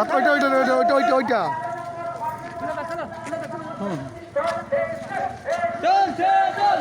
আচ্ছা, ওইটা ওইটা ওইটা ওইটা ওইটা ওইটা। চল চল চল।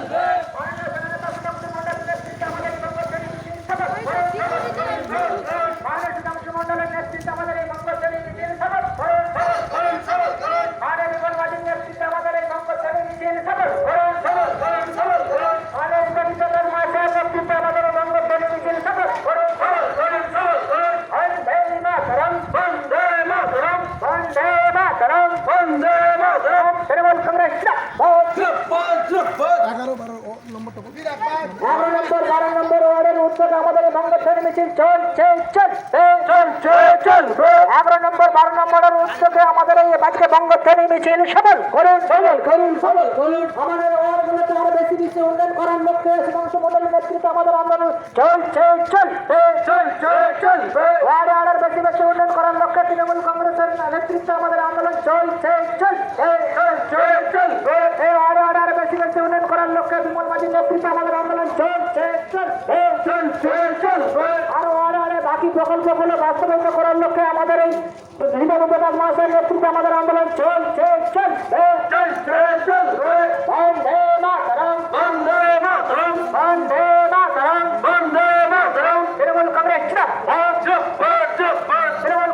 এগারো বারো ও, নম্বরটা এগারো নম্বর বারো নম্বর ওয়ার্ডের উদ্যোগে আমাদের বঙ্গোত্তরী মিছিল চলছে চলছে এগারো নম্বর বারো নম্বরের উদ্যোগে আমাদের এই আজকে বঙ্গোত্তরী মিছিল সফল করুন সফল করুন সফল করুন আমাদের ওয়ার্ডগুলোতে আরও বেশি বেশি উন্নয়ন করার লক্ষ্যে সুধাংশু মন্ডলের নেতৃত্বে আমাদের আন্দোলন চলছে চলবে চলছে চলবে ওয়ার্ডে আরও বেশি বেশি উন্নয়ন করার লক্ষ্যে তৃণমূল কংগ্রেসের নেতৃত্বে আমাদের আন্দোলন চলছে এই আরও আরও বেশি বেশি উন্নয়ন করার লক্ষ্যে বিমল মাঝির আমাদের আন্দোলন চলছে আরও আরও আরও বাকি প্রকল্পগুলো বাস্তবায়িত করার লক্ষ্যে আমাদের এই হিমালয় প্রকাশ মহাশয়ের নেতৃত্বে আমাদের আন্দোলন চলছে